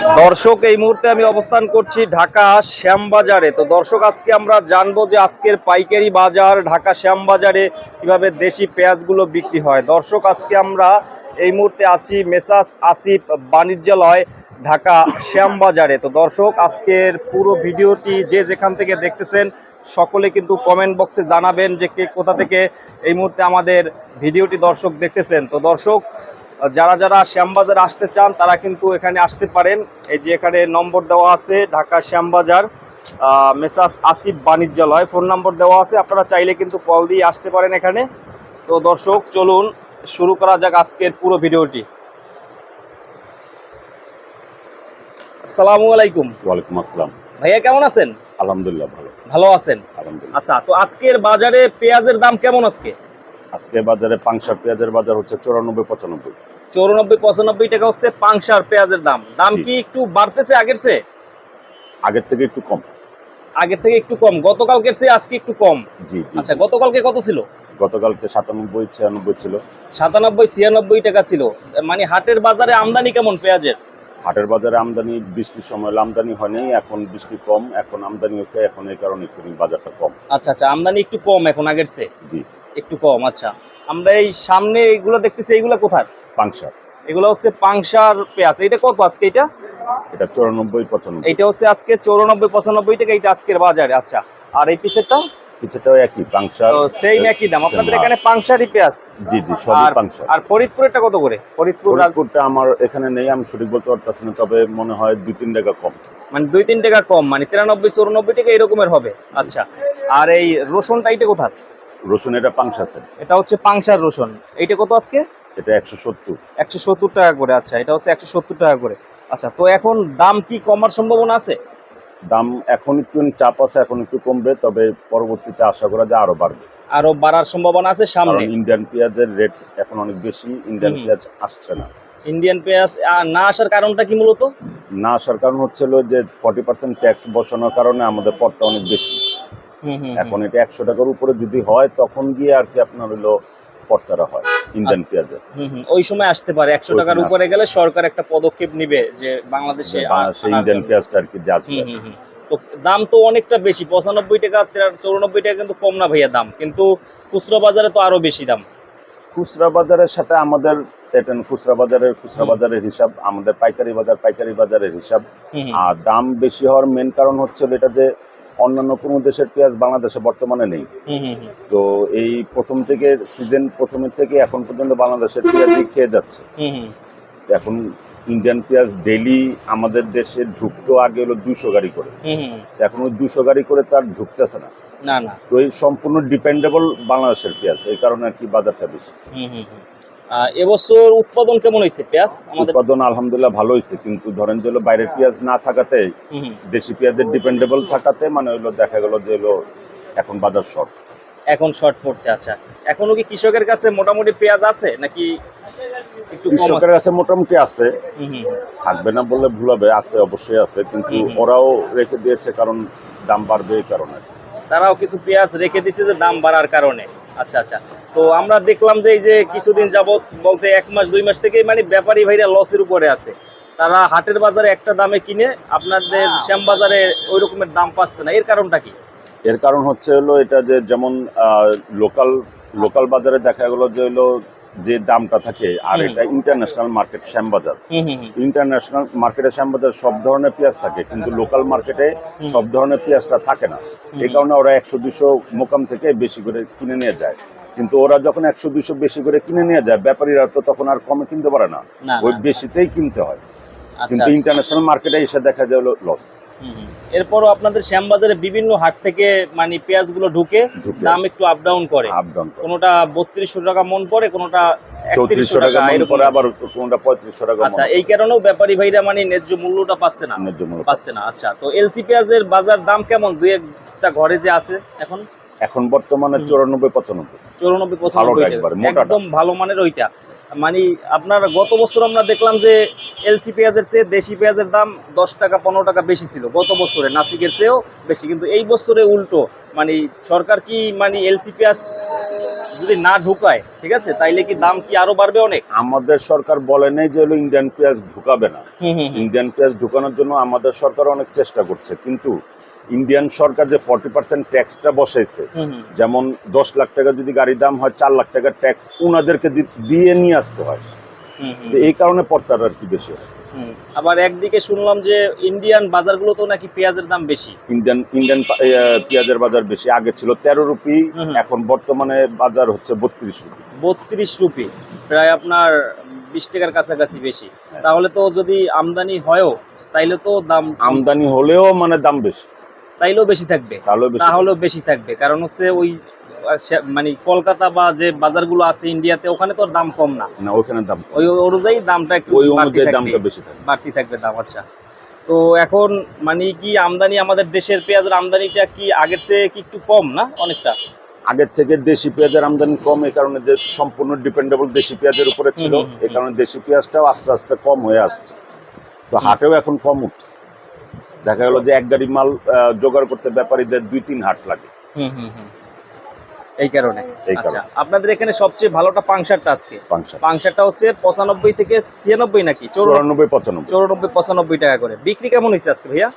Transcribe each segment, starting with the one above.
দর্শক, এই মুহূর্তে আমি অবস্থান করছি ঢাকা শ্যামবাজারে। তো দর্শক, আজকে আমরা জানব যে আজকের পাইকারি বাজার ঢাকা শ্যামবাজারে কীভাবে দেশি পেঁয়াজগুলো বিক্রি হয়। দর্শক, আজকে আমরা এই মুহূর্তে আছি মেসাস আসিফ বাণিজ্যালয়, ঢাকা শ্যামবাজারে। তো দর্শক, আজকের পুরো ভিডিওটি যে যেখান থেকে দেখতেছেন, সকলে কিন্তু কমেন্ট বক্সে জানাবেন যে কে কোথা থেকে এই মুহূর্তে আমাদের ভিডিওটি দর্শক দেখতেছেন। তো দর্শক যারা যারা শ্যামবাজার আসতে চান তারা কিন্তু এখানে আসতে পারেন। এই যে এখানে নম্বর দেওয়া আছে ঢাকা শ্যামবাজার মেসাস আসিফ বাণিজ্যালয়। ফোন নম্বর দেওয়া আছে আপনারা চাইলে কিন্তু কল দিয়ে আসতে পারেন এখানে। তো দর্শক চলুন শুরু করা যাক আজকের পুরো ভিডিওটি। আসসালামু আলাইকুম। ওয়ালাইকুম আসসালাম। ভাইয়া কেমন আছেন? আলহামদুলিল্লাহ ভালো। ভালো আছেন? আলহামদুলিল্লাহ। আচ্ছা তো আজকের বাজারে পেঁয়াজের দাম কেমন আজকে? আজকে বাজারে পাংশা পেঁয়াজের বাজার হচ্ছে চুরানব্বই পঁচানব্বই। চৌরানব্বই পঁচানব্বই টাকা হচ্ছে পাংশার পেঁয়াজের দাম। দাম কি একটু বাড়তেছে আগের চেয়ে? আগের থেকে একটু কম। আগের থেকে একটু কম। গতকালকের চেয়ে আজকে একটু কম। জি আচ্ছা গতকালকে কত ছিল? গতকালকে সাতানব্বই ছিয়ানব্বই ছিল। সাতানব্বই ছিয়ানব্বই টাকা ছিল। মানে হাটের বাজারে আমদানি কেমন পেঁয়াজের? হাটের বাজারে আমদানি বৃষ্টির সময় আমদানি হয়নি এখন বৃষ্টি কম এখন আমদানি হচ্ছে এখন এই কারণে একটু বাজারটা কম। আচ্ছা আচ্ছা আমদানি একটু কম এখন আগের চেয়ে? জি। একটু কম আচ্ছা। আমরা এই সামনে এইগুলো দেখতেছি এইগুলো কোথায় পাংশার। এগুলো হচ্ছে পাংশার পেঁয়াজ। এটা কত আজকে এটা এটা চুরানব্বই পঁচানব্বই। এটা হচ্ছে আজকে চৌরানব্বই পঁচানব্বই টাকা এটা আজকের বাজারে। আচ্ছা আর এই পিসেরটা? কিছুটাও একই পাংশা সেম একই দাম। আপনাদের এখানে পাংশারই পেঁয়াজ? জি জি সবই আর পাংশা আর ফরিদপুরেরটা কত করে? ফরিদপুর ফরিদপুরটা আমার এখানে নেই আমি সঠিক বলতে পারতেছি না তবে মনে হয় দুই তিন টাকা কম। মানে দুই তিন টাকা কম মানে তিরানব্বই চৌরানব্বই টাকা এরকমের হবে। আচ্ছা আর এই রসুনটা এইটা কোথায় রসুন এটা পাংশা আছে। এটা হচ্ছে পাংশার রসুন। এইটা কত আজকে? এটা একশো সত্তর। একশো সত্তর টাকা করে আচ্ছা এটা হচ্ছে একশো সত্তর টাকা করে। আচ্ছা তো এখন দাম কি কমার সম্ভাবনা আছে? দাম এখন একটু চাপ আছে এখন একটু কমবে তবে পরবর্তীতে আশা করা যায় আরও বাড়বে। আরও বাড়ার সম্ভাবনা আছে সামনে? ইন্ডিয়ান পেঁয়াজের রেট এখন অনেক বেশি ইন্ডিয়ান পেঁয়াজ আসছে না। ইন্ডিয়ান পেঁয়াজ না আসার কারণটা কি মূলত? না আসার কারণ হচ্ছে যে ফর্টি পার্সেন্ট ট্যাক্স বসানোর কারণে আমাদের পথটা অনেক বেশি। এখন এটা একশো টাকার উপরে যদি হয় তখন গিয়ে আর কি আপনার হলো পর্তারা হয় ইন্ডিয়ান আচ্ছা। হুম, ওই সময় আসতে পারে একশো টাকার উপরে গেলে সরকার একটা পদক্ষেপ নিবে যে বাংলাদেশে ইন্ডিয়ান পেঁয়াজটা আর কি আসবে। তো দাম তো অনেকটা বেশি পঁচানব্বই টাকা চৌরানব্বই টাকা কিন্তু কম না ভাইয়া দাম কিন্তু খুচরো বাজারে তো আরও বেশি দাম। খুচরা বাজারের সাথে আমাদের খুচরা বাজারের খুচরা বাজারের হিসাব আমাদের পাইকারি বাজার পাইকারি বাজারের হিসাব। আর দাম বেশি হওয়ার মেন কারণ হচ্ছে এটা যে অন্যান্য কোনো দেশের পেঁয়াজ বাংলাদেশে বর্তমানে নেই। তো এই প্রথম থেকে সিজন প্রথমের থেকে এখন পর্যন্ত বাংলাদেশের পেঁয়াজই খেয়ে যাচ্ছে। এখন ইন্ডিয়ান পেঁয়াজ ডেলি আমাদের দেশে ঢুকতো আগে হলো দুশো গাড়ি করে। এখন ওই দুশো গাড়ি করে তার ঢুকতেছে না। না না। তো এই সম্পূর্ণ ডিপেন্ডেবল বাংলাদেশের পেঁয়াজ এই কারণে আর কি বাজারটা বেশি। এবছর উৎপাদন কেমন হয়েছে? পেঁয়াজ আমাদের উৎপাদন আলহামদুলিল্লাহ ভালো হয়েছে কিন্তু ধরেন যে হলো বাইরের পেঁয়াজ না থাকাতে। দেশি পেঁয়াজের ডিপেন্ডেবল থাকাতে মানে হলো দেখা গেল যে হলো এখন বাজার শর্ট এখন শর্ট পড়ছে আচ্ছা। এখনও কি কৃষকের কাছে মোটামুটি পেঁয়াজ আছে নাকি একটু কম কৃষকের কাছে মোটামুটি আছে। থাকবে না বললে ভুল হবে আছে অবশ্যই আছে কিন্তু। ওরাও রেখে দিয়েছে কারণ দাম বাড়বে এই কারণে। তারাও কিছু পেঁয়াজ রেখে দিছে যে দাম বাড়ার কারণে। আচ্ছা আচ্ছা। তো আমরা দেখলাম যে এই যে কিছুদিন যাবৎ বলতে এক মাস দুই মাস থেকেই মানে ব্যাপারী ভাইরা লসের উপরে আছে। তারা হাটের বাজারে একটা দামে কিনে আপনাদের শ্যাম বাজারে ওই রকমের দাম পাচ্ছে না। এর কারণটা কি? এর কারণ হচ্ছে হলো এটা যে যেমন লোকাল লোকাল বাজারে দেখা গেলো যে হলো যে দামটা থাকে আর এটা international market Shyambazar. Hmm hmm, international মার্কেটে শ্যামবাজার সব ধরনের পেঁয়াজ থাকে কিন্তু লোকাল মার্কেটে সব ধরনের পেঁয়াজটা থাকে না। এই কারণে ওরা একশো দুশো মোকাম থেকে বেশি করে কিনে নিয়ে যায়। কিন্তু ওরা যখন একশো দুশো বেশি করে কিনে নিয়ে যায় ব্যাপারীরা তো তখন আর কমে কিনতে পারে না। ওই বেশিতেই কিনতে হয়। আচ্ছা কিন্তু আচ্ছা। ইন্টারন্যাশনাল মার্কেটে এসে দেখা যায় লস। এরপরও আপনাদের শ্যামবাজারে বিভিন্ন হাট থেকে মানে পেঁয়াজগুলো ঢুকে দাম একটু আপ ডাউন করে। কোনোটা বত্রিশশো টাকা মন পড়ে কোনোটা চৌত্রিশশো টাকা টাকা এরকম। পরে আবার কোনটা পঁয়ত্রিশশো টাকা আচ্ছা এই কারণেও ব্যাপারী ভাইরা মানে ন্যায্য মূল্যটা পাচ্ছে না। ন্যায্য মূল্য পাচ্ছে। না আচ্ছা। তো এলসি পেঁয়াজের বাজার দাম কেমন? দুই একটা ঘরে যে আছে এখন? এখন বর্তমানে। চুরানব্বই পঁচানব্বই। চৌরানব্বই পঁচানব্বই। একদম ভালো মানের ওইটা। মানে আপনার গত বছর আমরা দেখলাম যে এলসি পেঁয়াজের চেয়ে দেশি পেঁয়াজের দাম দশ টাকা পনেরো টাকা বেশি ছিল গত বছরে। নাসিকের চেয়েও বেশি। কিন্তু এই বছরে উল্টো। মানে সরকার কি মানে এলসি পেঁয়াজ যদি না ঢুকায় ঠিক আছে তাইলে কি দাম কি আরও বাড়বে অনেক? আমাদের সরকার বলে নেই যে হলো ইন্ডিয়ান পেঁয়াজ ঢুকাবে না। ইন্ডিয়ান পেঁয়াজ ঢুকানোর জন্য আমাদের সরকার অনেক চেষ্টা করছে। কিন্তু ইন্ডিয়ান সরকার যে ফর্টি পার্সেন্ট ট্যাক্সটা বসাইছে যেমন দশ লাখ টাকা যদি গাড়ির দাম হয় চার লাখ টাকার ট্যাক্স ওনাদেরকে দিয়ে নিয়ে আসতে হয়। তো এই কারণে পড়তার আর কি বেশি। আবার একদিকে শুনলাম যে ইন্ডিয়ান বাজারগুলোতেও নাকি পেঁয়াজের দাম বেশি। ইন্ডিয়ান ইন্ডিয়ান পেঁয়াজের বাজার বেশি। আগে ছিল তেরো রুপি এখন বর্তমানে বাজার হচ্ছে বত্রিশ রুপি। বত্রিশ রুপি প্রায় আপনার বিশ টাকার কাছাকাছি বেশি। হ্যাঁ। তাহলে তো যদি আমদানি হয়ও তাইলে তো দাম আমদানি হলেও মানে দাম বেশি। তাইলেও বেশি থাকবে। তাহলেও বেশি থাকবে। কারণ হচ্ছে ওই মানে কলকাতা বা যে বাজারগুলো আছে ইন্ডিয়াতে ওখানে তো দাম কম না। না ওইখানে দাম ওই অনুযায়ী দামটা একটু ওই বাড়তি থাকবে দামটা বেশি থাকে বাড়তি থাকবে দাম আচ্ছা। তো এখন মানে কি আমদানি আমাদের দেশের পেঁয়াজের আমদানিটা কি আগের চেয়ে কি একটু কম না অনেকটা? আগের থেকে দেশি পেঁয়াজের আমদানি কম এই কারণে যে সম্পূর্ণ ডিপেন্ডেবল দেশি পেঁয়াজের উপরে ছিল। এই কারণে দেশি পেঁয়াজটাও আস্তে আস্তে কম হয়ে আসছে। তো হাটেও এখন কম উঠছে। দেখা গেল যে এক গাড়ি মাল জোগাড় করতে ব্যাপারীদের দুই তিন হাট লাগে। হুম হুম হুম। এই কারণে? আচ্ছা আপনাদের এখানে সবচেয়ে ভালোটা পাংশারটা আজকে? পাংশা পাংশারটা হচ্ছে পঁচানব্বই থেকে ছিয়ানব্বই নাকি? চৌরানব্বই পঁচানব্বই। চৌরানব্বই পঁচানব্বই টাকা করে। বিক্রি কেমন হয়েছে আজকে ভাইয়া?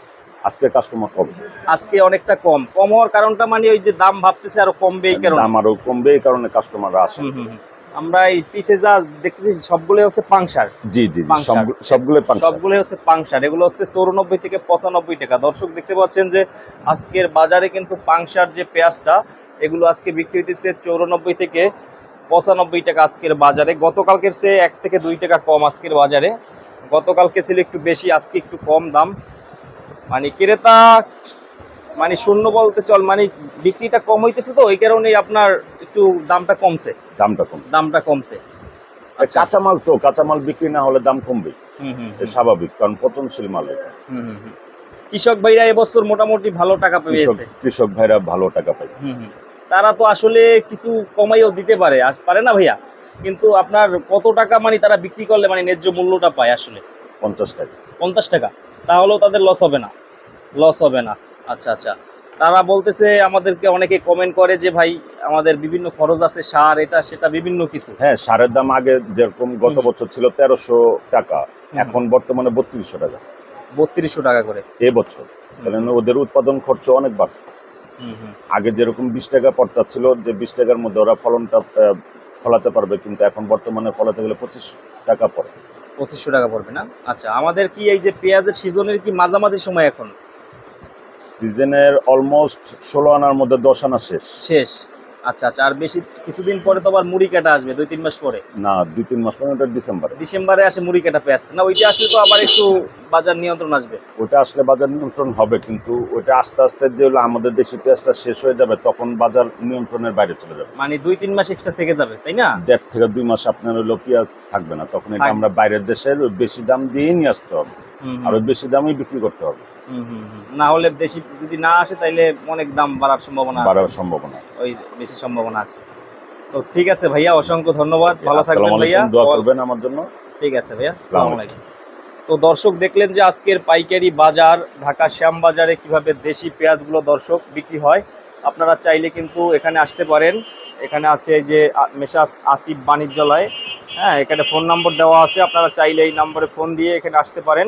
আজকে কাস্টমার কম। আজকে অনেকটা কম। কম হওয়ার কারণটা মানে ওই যে দাম ভাবতেছে আরও কমবে এই কারণে। দাম আরও কমবে এই কারণে কাস্টমাররা আসে। হুম, হুম, হুম। আমরা এই পিসে যা দেখতেছি সবগুলো হচ্ছে পাংশার। জি জি। সবগুলো- সবগুলোই সবগুলো হচ্ছে পাংশার। এগুলো হচ্ছে চৌরানব্বই থেকে পঁচানব্বই টাকা। দর্শক দেখতে পাচ্ছেন যে আজকের বাজারে কিন্তু পাংশার যে পেঁয়াজটা এগুলো আজকে বিক্রি হইতেছে চৌরানব্বই থেকে পঁচানব্বই টাকা আজকের বাজারে। গতকালকের চেয়ে এক থেকে দুই টাকা কম আজকের বাজারে। গতকালকে ছিল একটু বেশি আজকে একটু কম দাম। মানে ক্রেতা মানে শূন্য বলতে চল মানে বিক্রিটা কম হইতেছে তো এই কারণেই আপনার একটু দামটা কমছে। দামটা কম দামটা কমছে। আচ্ছা। কাঁচামাল তো কাঁচামাল বিক্রি না হলে দাম কমবে। হুম হুম স্বাভাবিক কারণ পচনশীল মাল হুম হুম হুম। কৃষক ভাইরা এবছর মোটামুটি ভালো টাকা পেয়েছে। কৃষক ভাইরা ভালো টাকা পাইছে। তারা তো আসলে কিছু কমাইও দিতে পারে পারে না ভাইয়া? কিন্তু আপনার কত টাকা মানে তারা বিক্রি করলে মানে ন্যায্য মূল্যটা পায় আসলে? পঞ্চাশ টাকা। পঞ্চাশ টাকা। তাহলেও তাদের লস হবে না। লস হবে না। আচ্ছা আচ্ছা। তারা বলতেছে আমাদেরকে অনেকে কমেন্ট করে যে ভাই আমাদের বিভিন্ন খরচ আছে সার এটা সেটা বিভিন্ন কিছু। হ্যাঁ সারের দাম আগে যেরকম গত বছর ছিল তেরোশো টাকা এখন বর্তমানে বত্রিশশো টাকা। বত্রিশশো টাকা করে। এবছর কারণ ওদের উৎপাদন খরচ অনেক বাড়ছে। আগে যেরকম বিশ টাকা পড়তা ছিল যে বিশ টাকার মধ্যে ওরা ফলনটা ফলাতে পারবে কিন্তু এখন বর্তমানে ফলাতে গেলে পঁচিশ টাকা পড়ে। পঁচিশশো টাকা পড়বে না? আচ্ছা আমাদের কি এই যে পেঁয়াজের সিজনের কি মাঝামাঝি সময় এখন? সিজনের অলমোস্ট ষোলো আনার মধ্যে দশ আনা শেষ। শেষ। আচ্ছা আচ্ছা আর বেশি কিছুদিন পরে তো আবার মুড়ি কাটা আসবে দুই তিন মাস পরে? না দুই তিন মাস পরে ওটা ডিসেম্বরে। ডিসেম্বরে আসে মুড়ি কাটা পেঁয়াজ। না ওইটা আসলে তো আবার একটু বাজার নিয়ন্ত্রণ আসবে। ওটা আসলে বাজার নিয়ন্ত্রণ হবে কিন্তু ওটা আস্তে আস্তে যে আমাদের দেশি পেঁয়াজটা শেষ হয়ে যাবে তখন বাজার নিয়ন্ত্রণের বাইরে চলে যাবে। মানে দুই তিন মাস এক্সট্রা থেকে যাবে তাই না? দেড় থেকে দুই মাস আপনার হলো পেঁয়াজ থাকবে না তখন এটা আমরা বাইরের দেশের বেশি দাম দিয়েই নিয়ে আসতে হবে। আর ওই বেশি দামেই বিক্রি করতে হবে। না হলে দেশি যদি না আসে তাইলে অনেক দাম বাড়ার সম্ভাবনা বাড়ার সম্ভাবনা ওই বেশি সম্ভাবনা আছে। তো ঠিক আছে ভাইয়া অসংখ্য ধন্যবাদ। ভালো থাকবেন ভাইয়া। দোয়া করবেন আমার জন্য। ঠিক আছে ভাইয়া আসসালামু আলাইকুম। তো দর্শক দেখলেন যে আজকের পাইকারি বাজার ঢাকা শ্যাম বাজারে কীভাবে দেশি পেঁয়াজগুলো দর্শক বিক্রি হয় আপনারা চাইলে কিন্তু এখানে আসতে পারেন। এখানে আছে এই যে মেশাস আসিফ বাণিজ্যালয়। হ্যাঁ এখানে ফোন নম্বর দেওয়া আছে আপনারা চাইলে এই নম্বরে ফোন দিয়ে এখানে আসতে পারেন।